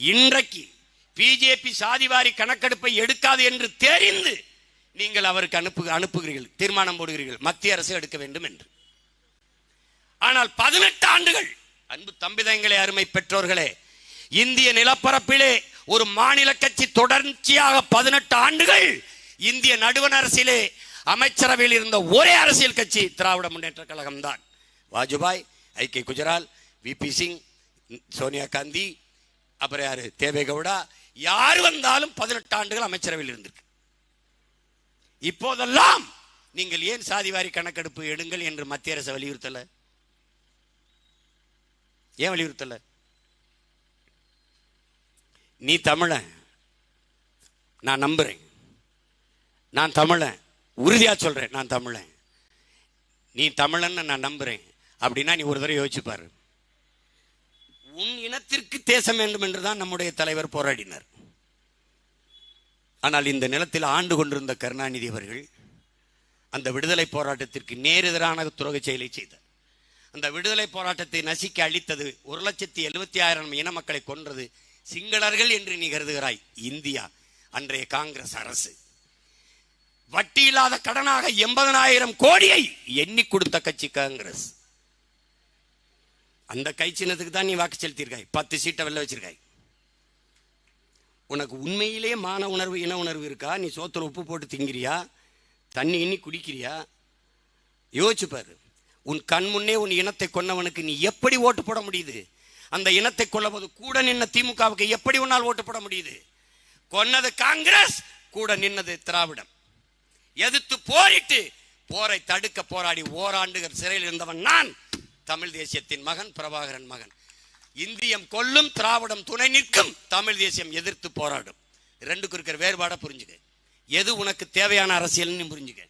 இன்றைக்கு பிஜேபி சாதிவாரி கணக்கெடுப்பை எடுக்காது என்று தெரிந்து நீங்கள் அவருக்கு அனுப்பு அனுப்புகிறீர்கள் தீர்மானம் போடுகிறீர்கள் மத்திய அரசு எடுக்க வேண்டும் என்று. ஆனால் பதினெட்டு ஆண்டுகள் அன்பு தம்பிதங்களே அருமை பெற்றோர்களே இந்திய நிலப்பரப்பிலே ஒரு மாநில கட்சி தொடர்ச்சியாக பதினெட்டு ஆண்டுகள் இந்திய நடுவண் அரசிலே அமைச்சரவையில் இருந்த ஒரே அரசியல் கட்சி திராவிட முன்னேற்ற கழகம் தான் Vajpayee I K Gujral VP Singh Sonia Gandhi அப்புறம் யாரு? தேவேகவுடா. யார் வந்தாலும் பதினெட்டு ஆண்டுகள் அமைச்சரவையில் இருந்திருக்கு. இப்போதெல்லாம் நீங்கள் ஏன் சாதிவாரி கணக்கெடுப்பு எடுங்கள் என்று மத்திய அரசு வலியுறுத்தல? ஏன் வலியுறுத்தல? நீ தமிழன். நான் நம்புறேன். நான் தமிழன். உறுதியா சொல்றேன் நான் தமிழன். நீ தமிழன்னு நான் நம்புறேன். அப்படின்னா நீ ஒரு தடவை யோசிச்சு பாரு. உன் இனத்திற்கு தேசம் வேண்டும் என்றுதான் நம்முடைய தலைவர் போராடினார். ஆனால் இந்த நிலத்தில் ஆண்டு கொண்டிருந்த கருணாநிதி அவர்கள் அந்த விடுதலை போராட்டத்திற்கு நேரெதிரான துரோக செயலை செய்தார். அந்த விடுதலை போராட்டத்தை நசிக்க அழித்தது ஒரு லட்சத்தி எழுபத்தி ஆயிரம் இன மக்களை கொன்றது சிங்களர்கள் என்று நீ கருதுகிறாய் இந்தியா அன்றைய காங்கிரஸ் அரசு. வட்டி இல்லாத கடனாக எண்பதனாயிரம் கோடியை எண்ணி கொடுத்த கட்சி காங்கிரஸ். அந்த கை சின்னத்துக்கு தான் நீ வாக்கு செலுத்தியிருக்காய். பத்து சீட்டை வெளில வச்சிருக்காய். உனக்கு உண்மையிலே மான உணர்வு இன உணர்வு இருக்கா? நீ சோத்துல உப்பு போட்டு திங்கிறியா? தண்ணி இன்னி குடிக்கிறியா? யோசிச்சுப்பாரு உன் கண் முன்னே உன் இனத்தை கொன்னவனுக்கு நீ எப்படி ஓட்டு போட முடியுது? அந்த இனத்தை கொல்லபோது கூட நின்ன திமுகவுக்கு எப்படி உன்னால் ஓட்டு போட முடியுது? கொன்னது காங்கிரஸ் கூட நின்னது திராவிடம். எதிர்த்து போரிட்டு போரை தடுக்க போராடி ஓராண்டுகள் சிறையில் இருந்தவன் நான். தமிழ் தேசியத்தின் மகன் பிரபாகரன் மகன். இந்தியம் கொல்லும் திராவிடம் துணை நிற்கும் தமிழ் தேசியம் எதிர்த்து போராடும். ரெண்டுக்கு இருக்கிற வேறுபாடை புரிஞ்சுக்க. எது உனக்கு தேவையான அரசியல்னு புரிஞ்சுக்க.